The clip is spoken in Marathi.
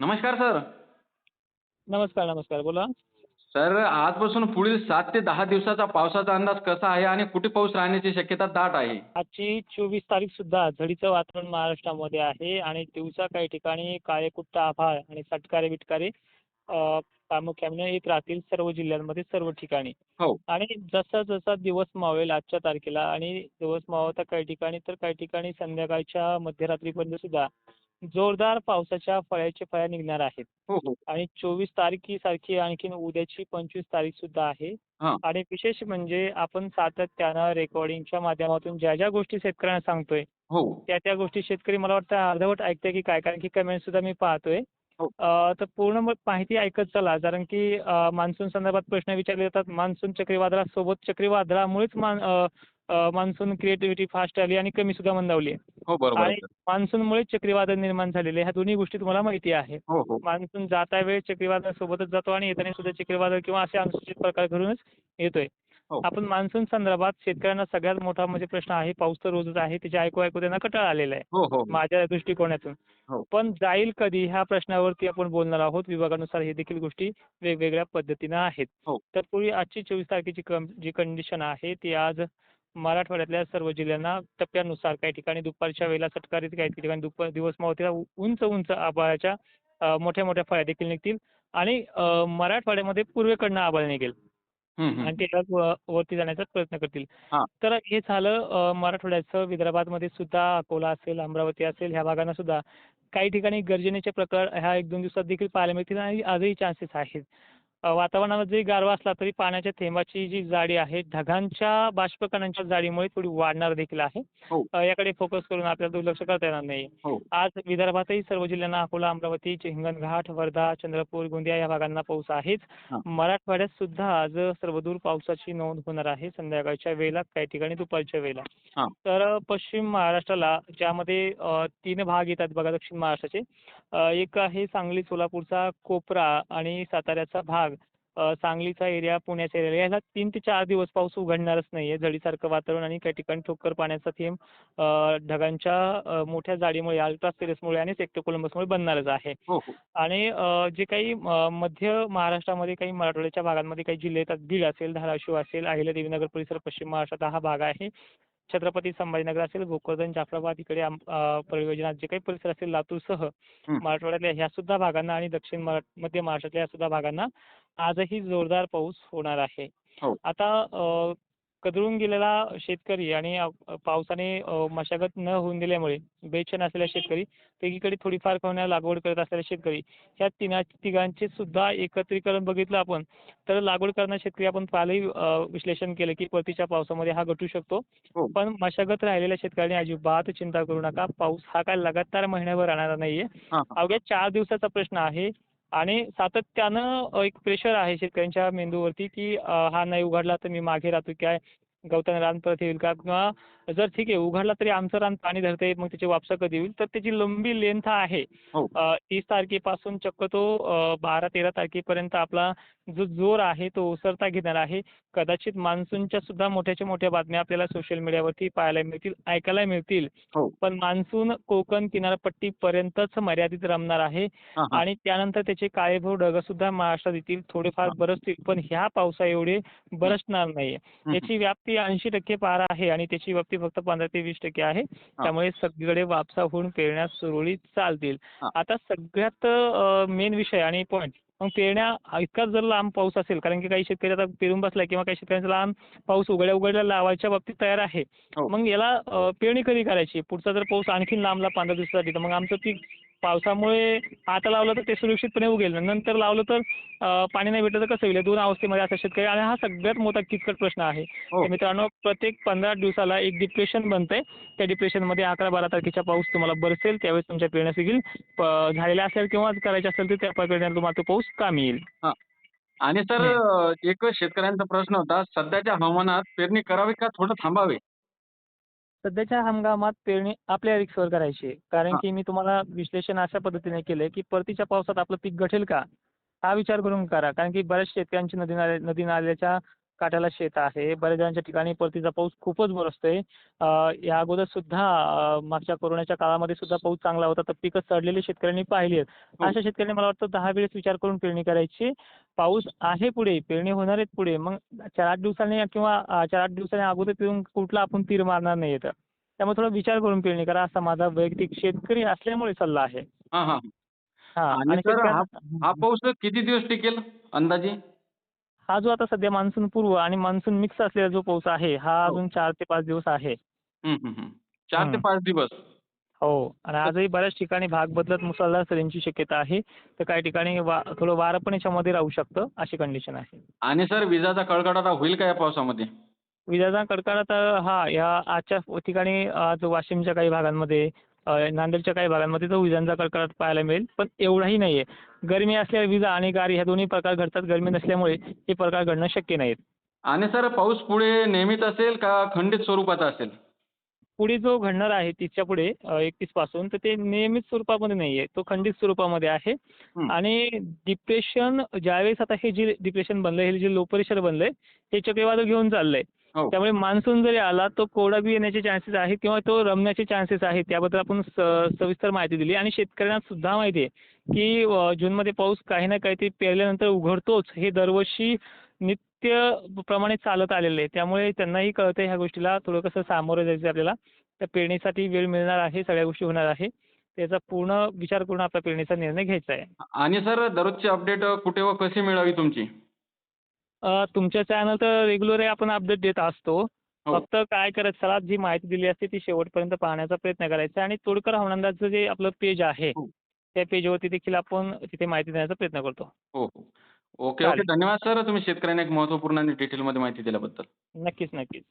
नमस्कार सर. नमस्कार नमस्कार. बोला. सर आजपासून पुढील सात ते दहा दिवसाचा पावसाचा अंदाज कसा आहे आणि कुठे पाऊस राहण्याची शक्यता दाट आहे? आजची चोवीस तारीख सुद्धा झडीचं वातावरण महाराष्ट्रामध्ये आहे आणि दिवसा काही ठिकाणी काळेकुट्ट आभाळ आणि सटकारे बिटकारे प्रामुख्याने येत राहतील सर्व जिल्ह्यांमध्ये सर्व ठिकाणी. हो. आणि जसा जसा दिवस मावेल आजच्या तारखेला आणि दिवस मावता काही ठिकाणी तर काही ठिकाणी संध्याकाळच्या मध्यरात्रीपर्यंत सुद्धा जोरदार पावसाच्या फळ्याचे फळ्या निघणार आहेत. हो हो. आणि चोवीस तारखी सारखी आणखीन उद्याची पंचवीस तारीख सुद्धा आहे. हां. आणि विशेष म्हणजे आपण सातत्यानं रेकॉर्डिंगच्या माध्यमातून ज्या ज्या गोष्टी शेतकऱ्यांना सांगतोय हो. त्या त्या गोष्टी शेतकरी मला वाटतं अर्धवट ऐकते की काय कारण की कमेंट सुद्धा मी पाहतोय. हो. अं, तर पूर्ण माहिती ऐकत चला कारण की मान्सून संदर्भात प्रश्न विचारले जातात. मान्सून चक्रीवादळासोबत चक्रीवादळामुळेच मान मान्सून क्रिएटिव्हिटी फास्ट आली आणि कमी सुद्धा मंदावली हो बरोबर आहे आणि सर. मान्सूनमुळे चक्रीवादळ निर्माण झालेले ह्या दोन्ही गोष्टी तुम्हाला माहिती आहे. हो हो. मान्सून जाता वेळ चक्रीवादळ सोबतच जातो आणि येताना सुद्धा चक्रीवादळ किंवा असे अनुसूचित प्रकार घडूनच येतोय. हो. आपण मान्सून संदर्भात शेतकऱ्यांना सगळ्यात मोठा म्हणजे प्रश्न आहे पाऊस तर रोजच आहे त्याचे ऐकू ऐकू त्यांना कटाळा आलेला आहे. हो हो. माझ्या दृष्टिकोनातून. पण जाईल कधी ह्या प्रश्नावरती आपण बोलणार आहोत विभागानुसार हे देखील गोष्टी वेगवेगळ्या पद्धतीनं आहेत. हो. तर पूर्वी आजची चोवीस तारखेची कम जी कंडिशन आहे ती आज मराठवाड्यातल्या सर्व जिल्ह्यांना टप्प्यानुसार काही ठिकाणी दुपारच्या वेळेला सटकारीत काही ठिकाणी दुपार दिवस मावतीला उंच उंच आभाळाच्या मोठ्या मोठ्या फळ्या देखील निघतील आणि मराठवाड्यामध्ये पूर्वेकडनं आभाळ निघेल. आणि ते ढग व- वरती जाण्याचा प्रयत्न करतील. तर हे झालं मराठवाड्याचं. विदर्भामध्ये सुद्धा अकोला असेल अमरावती असेल ह्या भागांना सुद्धा काही ठिकाणी गर्जनेचे प्रकार ह्या एक दोन दिवसात देखील पाहायला मिळतील आणि आजही चान्सेस आहेत. वातावरणात जरी गारवा असला तरी पाण्याच्या थेंबाची जी जाडी आहे ढगांच्या बाष्पकणांच्या जाडीमुळे थोडी वाढणार देखील आहे. हो. याकडे फोकस करून आपल्याला दुर्लक्ष करता येणार नाही. हो. आज विदर्भातही सर्व जिल्ह्यांना अकोला अमरावती हिंगणघाट वर्धा चंद्रपूर गोंदिया या भागांना पाऊस आहेच. मराठवाड्यात सुद्धा आज सर्वदूर पावसाची नोंद होणार आहे. संध्याकाळच्या वेळेला काही ठिकाणी दुपारच्या वेळेला. तर पश्चिम महाराष्ट्राला ज्यामध्ये तीन भाग येतात बघा दक्षिण महाराष्ट्राचे. एक आहे सांगली सोलापूरचा कोपरा आणि साताऱ्याचा भाग. सांगलीचा एरिया पुण्याचा एरिया याला तीन ते चार दिवस पाऊस उघडणारच नाहीये. झडीसारखं वातावरण आणि काही ठिकाणी ठोकर पाण्याचा थेंब ढगांच्या मोठ्या जाडीमुळे अल्ट्रास्टेरसमुळे आणि सेक्टो कोलंबसमुळे बनणारच आहे. हो हो. आणि जे काही मध्य महाराष्ट्रामध्ये काही मराठवाड्याच्या भागांमध्ये काही जिल्हे येतात बीड असेल धाराशिव असेल अहिल्यादेवीनगर परिसर पश्चिम महाराष्ट्रात हा भाग आहे. छत्रपती संभाजीनगर असेल भोकरदन जाफराबाद इकडे आम- अ, परियोजना जे काही परिसर असेल लातूरसह. मराठवाड्यातल्या ह्या सुद्धा भागांना आणि दक्षिण मध्य महाराष्ट्रातल्या सुद्धा भागांना आजही जोरदार पाऊस होणार आहे. हो. आता कदळून गेलेला शेतकरी आणि पावसाने मशागत न होऊन दिल्यामुळे बेचैन असलेला शेतकरी एकीकडे थोडीफार कवण्या लागवड करत असलेले शेतकरी ह्या तिना तिघांचे सुद्धा एकत्रीकरण बघितलं आपण तर लागवड करणारे शेतकरी आपण कालही विश्लेषण केलं की परतीच्या पावसामध्ये हा घटू शकतो. हो. पण मशागत राहिलेल्या शेतकऱ्यांनी अजिबात चिंता करू नका पाऊस हा काय लगातार महिन्याभर राहणार नाहीये. अवघ्या चार दिवसाचा प्रश्न आहे आणि सातत्यानं एक प्रेशर आहे शेतकऱ्यांच्या मेंदूवरती की हा नाही उघडला तर मी मागे राहतो काय? गवताने रान परत येईल का? किंवा जर ठीक आहे उघडला तरी आमचं रान पाणी धरते मग त्याची वापसा कधी होईल? तर त्याची लंबी लेंथ आहे. हो. तीस तारखेपासून चक्क तो बारा तेरा तारखेपर्यंत आपला जो जोर आहे तो ओसरता घेणार आहे. कदाचित मान्सूनच्या सुद्धा मोठ्याच्या मोठ्या बातम्या आपल्याला सोशल मीडियावरती पाहायला मिळतील ऐकायला मिळतील. हो. पण मान्सून कोकण किनारपट्टीपर्यंतच मर्यादित रमणार आहे. आणि त्यानंतर त्याचे काळेभोर ढग सुद्धा महाराष्ट्रात येतील. थोडेफार बरसतील पण ह्या पावसा एवढे. बरसणार नाहीये. हं, हं. याची व्याप्ती ऐंशी टक्के पार आहे आणि त्याची व्याप्ती फक्त पंधरा ते वीस टक्के आहे. त्यामुळे सगळीकडे वापसा होऊन पेरण्या सुरळीत चालतील. आता सगळ्यात मेन विषय आणि पॉईंट मग पेरण्या इतका जर लांब पाऊस असेल कारण की काही शेतकरी आता पेरून बसलाय किंवा काही शेतकऱ्यांचा लांब पाऊस उघड्या उघड्या लावायच्या बाबतीत तयार आहे. हो. मग याला पेरणी कधी करायची? पुढचा जर पाऊस आणखीन लांबला पंधरा दिवसासाठी तर मग आमचं पीक पावसामुळे आता लावलं तर ते सुरक्षितपणे उगेल. नंतर लावलं तर पाणी नाही भेटलं तर कसं होईल? या दोन अवस्थेमध्ये असा शेतकरी आणि हा सगळ्यात मोठा किचकट प्रश्न आहे. हो. तर मित्रांनो प्रत्येक पंधरा दिवसाला एक डिप्रेशन बनतंय. त्या डिप्रेशनमध्ये अकरा बारा तारखेचा पाऊस तुम्हाला बरसेल. त्यावेळेस तुमच्या पेरण्या प- झालेल्या असेल किंवा करायच्या असेल तर त्या पेरण्याला तुम्हाला तो पाऊस कामी येईल. आणि सर. एक शेतकऱ्यांचा प्रश्न होता. सध्याच्या हवामानात पेरणी करावी का थोडं थांबावे? सध्याच्या हंगामात पेरणी आपल्या रिक्सवर करायची आहे. कारण की मी तुम्हाला विश्लेषण अशा पद्धतीने केलंय की परतीच्या पावसात आपलं पीक घटेल का? हा विचार करून करा. कारण की बऱ्याच शेतकऱ्यांची नदी नाले नदी नाल्याच्या काट्याला शेत आहे. बऱ्याच जणांच्या ठिकाणी परतीचा पाऊस खूपच बरसतोय या अगोदर सुद्धा मागच्या कोरोनाच्या काळामध्ये सुद्धा पाऊस चांगला होता. तर पिकं सडलेली शेतकऱ्यांनी पाहिली आहेत. हो. अशा शेतकऱ्यांनी मला वाटतं दहा वेळेस विचार करून पेरणी करायची. पाऊस आहे पुढे पेरणी होणार आहेत पुढे. मग चार आठ दिवसांनी किंवा चार आठ दिवसांनी अगोदर पेरून कुठला आपण तीर मारणार नाही येतं. त्यामुळे थोडा विचार करून पेरणी करा. असा माझा वैयक्तिक शेतकरी असल्यामुळे सल्ला आहे. हा हा पाऊस किती दिवस टिकेल अंदाजे? हा जो आता सध्या मान्सून पूर्व आणि मान्सून मिक्स असलेला जो पाऊस आहे हा हो. अजून चार ते पाच दिवस आहे. हम्म, हम्म, हम्म. चार ते. पाच दिवस. हो. आणि आजही बऱ्याच ठिकाणी भाग बदलत मुसळधार सरींची शक्यता आहे. तर काही ठिकाणी थोडं वारं पण याच्यामध्ये राहू शकतं अशी कंडिशन आहे. आणि सर विजाचा कडकडाटा होईल का या पावसामध्ये? विजाचा कडकडाट हा या आजच्या ठिकाणी आज वाशिमच्या काही भागांमध्ये नांदेडच्या काही भागांमध्ये तो विजांचा कडकडाट पाहायला मिळेल पण एवढाही नाही आहे गरमी असल्यावर विजा आणि गारी ह्या दोन्ही प्रकार घडतात. गरमी नसल्यामुळे हे प्रकार घडणं शक्य नाहीत. आणि सर पाऊस पुढे नेहमीच असेल का खंडित स्वरूपाचा असेल? पुढे जो घडणार आहे तिसच्या पुढे एकतीसपासून तर ते नियमित स्वरूपामध्ये नाही आहे. तो खंडित स्वरूपामध्ये आहे. आणि डिप्रेशन ज्यावेळेस आता हे जे डिप्रेशन बनलंय हे जे लो प्रेशर बनलंय हे चक्रीवादळ घेऊन चाललंय. हो. त्यामुळे मान्सून जरी आला तो कोरडा बी येण्याचे चान्सेस आहेत किंवा तो रमण्याचे चान्सेस आहेत त्याबद्दल आपण स- सविस्तर माहिती दिली. आणि शेतकऱ्यांना सुद्धा माहिती आहे की अ, जूनमध्ये पाऊस काही ना काहीतरी पेरल्यानंतर उघडतोच. हे दरवर्षी नित्य प्रमाणे चालत आलेलं आहे. त्यामुळे त्यांनाही कळतं ह्या गोष्टीला. थोडं कसं सामोरं जायचं आपल्याला. त्या पेरणीसाठी वेळ मिळणार आहे सगळ्या गोष्टी होणार आहे. त्याचा पूर्ण विचार करून आपला पेरणीचा निर्णय घ्यायचा आहे. आणि सर दररोजची अपडेट कुठे व कशी मिळावी तुमची? तुमच्या चॅनल तर रेग्युलर आपण अपडेट देत असतो. हो. फक्त काय करायचं चला जी माहिती दिली असते ती शेवटपर्यंत पाहण्याचा प्रयत्न करायचा आणि तोडकर हवामानाचं जे आपलं पेज आहे हो. त्या पेजवरती देखील आपण तिथे माहिती देण्याचा प्रयत्न करतो. हो ओके ओके. धन्यवाद सर. तुम्ही शेतकऱ्यांना एक महत्त्वपूर्ण आणि डिटेलमध्ये माहिती दिल्याबद्दल. नक्कीच नक्कीच.